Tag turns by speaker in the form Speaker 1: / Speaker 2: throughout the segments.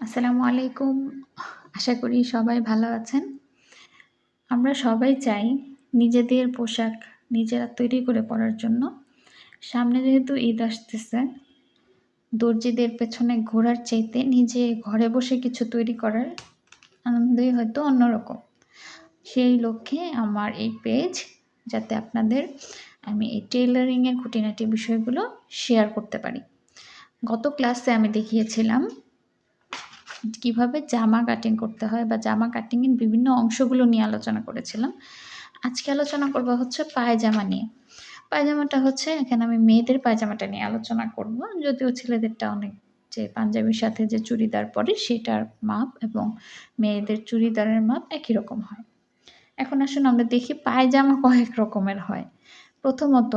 Speaker 1: আসসালামু আলাইকুম। আশা করি সবাই ভালো আছেন। আমরা সবাই চাই নিজেদের পোশাক নিজেরা তৈরি করে পরার জন্য। সামনে যেহেতু ঈদ আসতেছে, দর্জিদের পেছনে ঘোরার চাইতে নিজে ঘরে বসে কিছু তৈরি করার আনন্দই হয়তো অন্যরকম। সেই লক্ষ্যে আমার এই পেজ, যাতে আপনাদের আমি এই টেইলারিংয়ের খুঁটিনাটি বিষয়গুলো শেয়ার করতে পারি। গত ক্লাসে আমি দেখিয়েছিলাম কীভাবে জামা কাটিং করতে হয় বা জামা কাটিংয়ের বিভিন্ন অংশগুলো নিয়ে আলোচনা করেছিলাম। আজকে আলোচনা করব হচ্ছে পায়জামা নিয়ে। পায়জামাটা হচ্ছে, এখানে আমি মেয়েদের পায়জামাটা নিয়ে আলোচনা করব। যদিও ছেলেদেরটা অনেক যে পাঞ্জাবির সাথে যে চুড়িদার পরে সেটার মাপ এবং মেয়েদের চুড়িদারের মাপ একই রকম হয়। এখন আসুন আমরা দেখি পায়জামা কয়েক রকমের হয়। প্রথমত,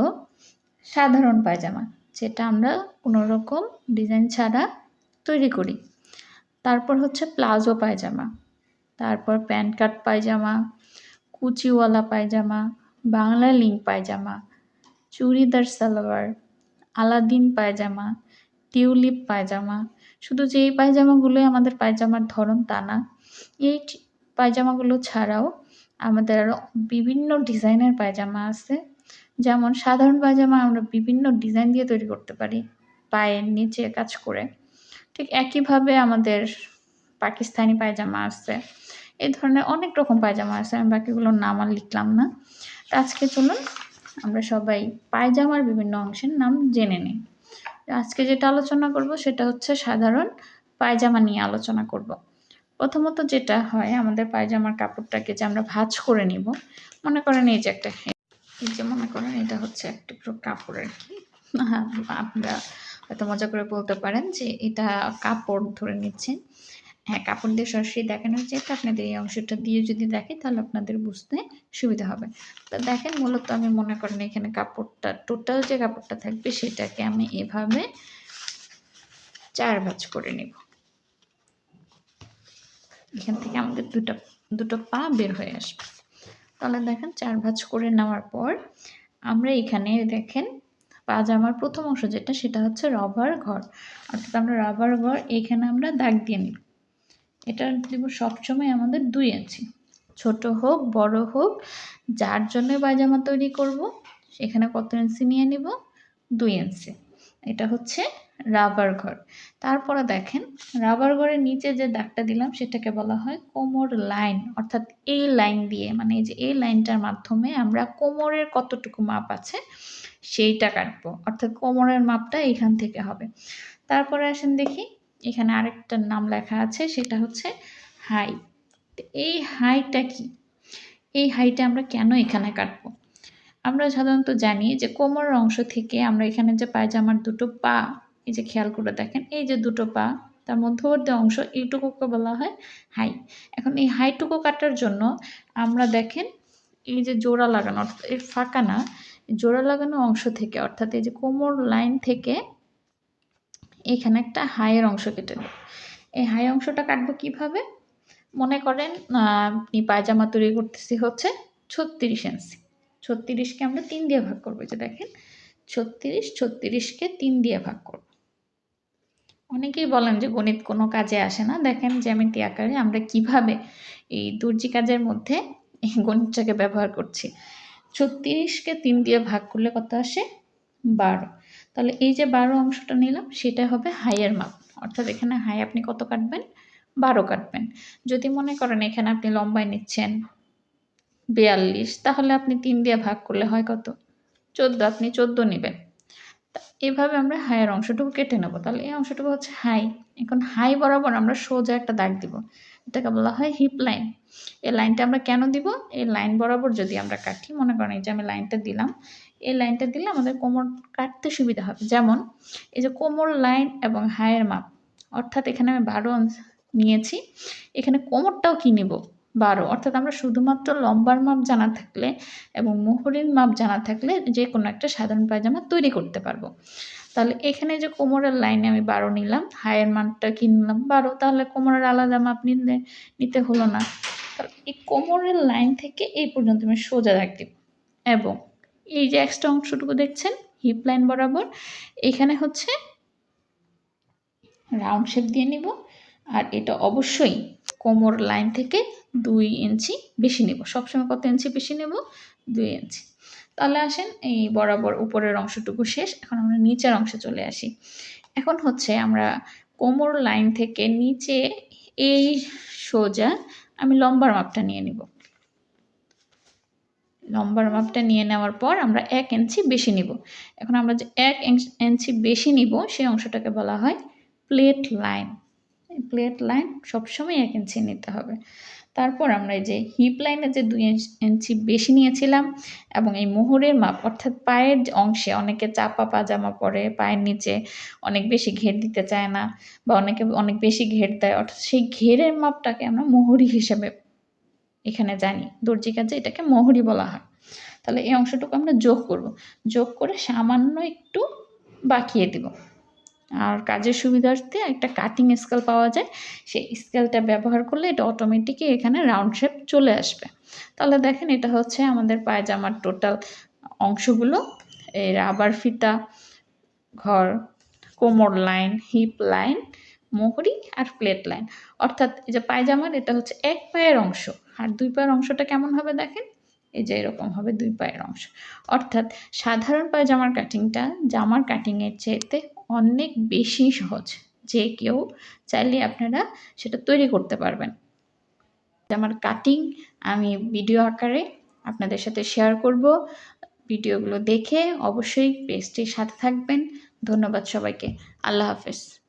Speaker 1: সাধারণ পায়জামা, যেটা আমরা কোনো রকম ডিজাইন ছাড়া তৈরি করি। তারপর হচ্ছে প্লাজো পায়জামা, তারপর প্যান্ট কাট পায়জামা, কুচিওয়ালা পায়জামা, বাংলা লিঙ্ক পায়জামা, চুড়িদার সালোয়ার, আলাদিন পায়জামা, টিউলিপ পায়জামা, শুধু যে পায়জামাগুলোই আমাদের পায়জামার ধরন তা না, এই পায়জামাগুলো ছাড়াও আমাদের আরও বিভিন্ন ডিজাইনের পায়জামা আছে। যেমন সাধারণ পায়জামা আমরা বিভিন্ন ডিজাইন দিয়ে তৈরি করতে পারি, পায়ের নিচে কাজ করে। ঠিক একইভাবে আমাদের পাকিস্তানি পায়জামা আছে। এই ধরনের অনেক রকম পায়জামা আছে, আমি বাকিগুলোর নাম আর লিখলাম না। আজকে চলুন, আমরা সবাই পায়জামার বিভিন্ন অংশের নাম জেনে নিই। আজকে যেটা আলোচনা করব সেটা হচ্ছে সাধারণ পায়জামা নিয়ে আলোচনা করব। প্রথমত যেটা হয়, আমাদের পায়জামার কাপড়টাকে যে আমরা ভাজ করে নিব, মনে করেন এই যে একটা, এই যে মনে করেন এটা হচ্ছে একটা কাপড় আর কি। আমরা হয়তো মজা করে বলতে পারেন যে এটা কাপড় ধরে নিচ্ছেন। হ্যাঁ কাপড় দিয়ে সরাসরি দেখানো যেটা আপনাদের এই অংশটা দিয়ে যদি দেখে তাহলে আপনাদের বুঝতে সুবিধা হবে। তো দেখেন, মূলত আমি মনে করেন এখানে কাপড়টা টোটাল যে কাপড়টা থাকবে সেটাকে আমি এভাবে চার ভাজ করে নেব। এখান থেকে আমাদের দুটো দুটো পা বের হয়ে আসবে। তাহলে দেখেন চার ভাজ করে নেওয়ার পর আমরা এখানে দেখেন পাজামার প্রথম অংশ যেটা, সেটা হচ্ছে রবার ঘর। অর্থাৎ আমরা রবার ঘর এখানে আমরা দাগ দিয়ে নিব। এটা দেব সবসময় আমাদের দুই ইঞ্চি। ছোট হোক, বড় হোক, যার জন্য পায়জামা তৈরি করব, সেখানে কত ইঞ্চি নিয়ে নিব? দুই ইঞ্চি। এটা হচ্ছে রাবার ঘর। তারপরে দেখেন, রাবার ঘরের নিচে যে দাগটা দিলাম, সেটাকে বলা হয় কোমর লাইন। অর্থাৎ এই লাইন দিয়ে মানে এই যে এই লাইনটার মাধ্যমে আমরা কোমরের কতটুকু মাপ আছে, সেইটা কাটবো। অর্থাৎ কোমরের মাপটা এখান থেকে হবে। তারপরে আসেন দেখি, এখানে আরেকটা নাম লেখা আছে, সেটা হচ্ছে হাই। এই হাইটা কি? এই হাইটা আমরা কেন এখানে কাটবো? আমরা সাধারণত জানি যে কোমরের অংশ থেকে আমরা এখানে যে পায়জামার দুটো পা, এই যে খেয়াল করে দেখেন, এই যে দুটো পা, তার মধ্যবর্তী অংশ এইটুকুকে বলা হয় হাই। এখন এই হাইটুকু কাটার জন্য আমরা দেখেন এই যে জোড়া লাগানো, অর্থাৎ এই ফাঁকা না জোড়া লাগানো অংশ থেকে, অর্থাৎ এই যে কোমর লাইন থেকে এখানে একটা হাইয়ের অংশ কেটে নেব। এই হাই অংশটা কাটবো কীভাবে? মনে করেন আপনি পায়জামা তৈরি করতেছি হচ্ছে ছত্রিশ ইঞ্চি ছত্রিশকে আমরা তিন দিয়ে ভাগ করব যে দেখেন। ছত্রিশ, ছত্রিশকে তিন দিয়ে ভাগ করব। অনেকেই বলেন যে গণিত কোনো কাজে আসে না। দেখেন জ্যামিতি আকারে আমরা কীভাবে এই দর্জি কাজের মধ্যে এই গণিতটাকে ব্যবহার করছি। ছত্রিশকে তিন দিয়ে ভাগ করলে কত আসে? বারো। তাহলে এই যে বারো অংশটা নিলাম, সেটা হবে হাইয়ের মাপ অর্থাৎ এখানে হাই আপনি কত কাটবেন? বারো কাটবেন। যদি মনে করেন এখানে আপনি লম্বায় নিচ্ছেন বিয়াল্লিশ, তাহলে আপনি তিন দিয়ে ভাগ করলে হয় কত? চোদ্দ, আপনি চোদ্দ নেবেন। এভাবে আমরা হাইয়ের অংশটুকু কেটে নেব। তাহলে এই অংশটুকু হচ্ছে হাই। এখন হাই বরাবর আমরা সোজা একটা দাগ দিব। এটাকে বলা হয় হিপ লাইন এই লাইনটা আমরা কেন দিব? এই লাইন বরাবর যদি আমরা কাটি, মনে করেন এই যে আমি লাইনটা দিলাম, এই লাইনটা দিলে আমাদের কোমর কাটতে সুবিধা হবে। যেমন এই যে কোমর লাইন এবং হাইয়ের মাপ। অর্থাৎ এখানে আমি বারো নিয়েছি। এখানে কোমরটাও কি নেব? বারো। অর্থাৎ আমরা শুধুমাত্র লম্বার মাপ জানা থাকলে এবং মোহরির মাপ জানা থাকলে যে কোনো একটা সাধারণ পায়জামা তৈরি করতে পারব। তাহলে এখানে যে কোমরের লাইনে আমি বারো নিলাম, হায়ের মানটা কি নিলাম? বারো। তাহলে কোমরের আলাদা মাপ নিতে হলো না। তাহলে এই কোমরের লাইন থেকে এই পর্যন্ত আমি সোজা রাখতে এবং এই যে এক্সট্রা অংশটুকু দেখছেন হিপ লাইন বরাবর, এখানে হচ্ছে রাউন্ড শেপ দিয়ে নিব। আর এটা অবশ্যই কোমর লাইন থেকে দুই ইঞ্চি বেশি নেব। সবসময় কত ইঞ্চি বেশি নেব? দুই ইঞ্চি। তাহলে আসেন, এই বরাবর উপরের অংশটুকু শেষ। এখন আমরা নিচের অংশে চলে আসি। এখন হচ্ছে আমরা কোমর লাইন থেকে নিচে এই সোজা আমি লম্বার মাপটা নিয়ে নিব। লম্বার মাপটা নিয়ে নেওয়ার পর আমরা এক ইঞ্চি বেশি নিব। এখন আমরা যে এক ইঞ্চি বেশি নিব সেই অংশটাকে বলা হয় প্লেট লাইন। প্লেট লাইন সবসময় এক ইঞ্চি নিতে হবে। তারপর আমরা যে হিপ লাইনে যে দুই ইঞ্চি বেশি নিয়েছিলাম এবং এই মোহরের মাপ, অর্থাৎ পায়ের অংশে অনেকে চাপা পাজামা পরে, পায়ের নিচে অনেক বেশি ঘের দিতে চায় না বা অনেকে অনেক বেশি ঘের দেয়, অর্থাৎ সেই ঘেরের মাপটাকে আমরা মোহরি হিসেবে এখানে জানি। দর্জি কাজে এটাকে মোহরি বলা হয়। তাহলে এই অংশটুকু আমরা যোগ করব। যোগ করে সামান্য একটু বাকিয়ে দিব। আর কাজের সুবিধার্থে একটা কাটিং স্কেল পাওয়া যায়। সেই স্কেলটা ব্যবহার করলে এটা অটোমেটিকই এখানে রাউন্ড শেপ চলে আসবে। তাহলে দেখেন এটা হচ্ছে আমাদের পায়জামার টোটাল অংশগুলো। এই রাবার ফিতা, ঘর, কোমর লাইন হিপ লাইন মোহরি আর প্লেট লাইন অর্থাৎ এই যে পায়জামার এটা হচ্ছে এক পায়ের অংশ। আর দুই পায়ের অংশটা কেমন হবে দেখেন? এই যে এরকম হবে দুই পায়ের অংশ। অর্থাৎ সাধারণ পায়জামার কাটিংটা জামার কাটিংয়ের চেয়েতে অনেক বেশি সহজ যে কেউ চাইলে আপনারা সেটা তৈরি করতে পারবেন। আমার কাটিং আমি ভিডিও আকারে আপনাদের সাথে শেয়ার করব। ভিডিওগুলো দেখে অবশ্যই পেজটির সাথে থাকবেন। ধন্যবাদ সবাইকে। আল্লাহ হাফেজ।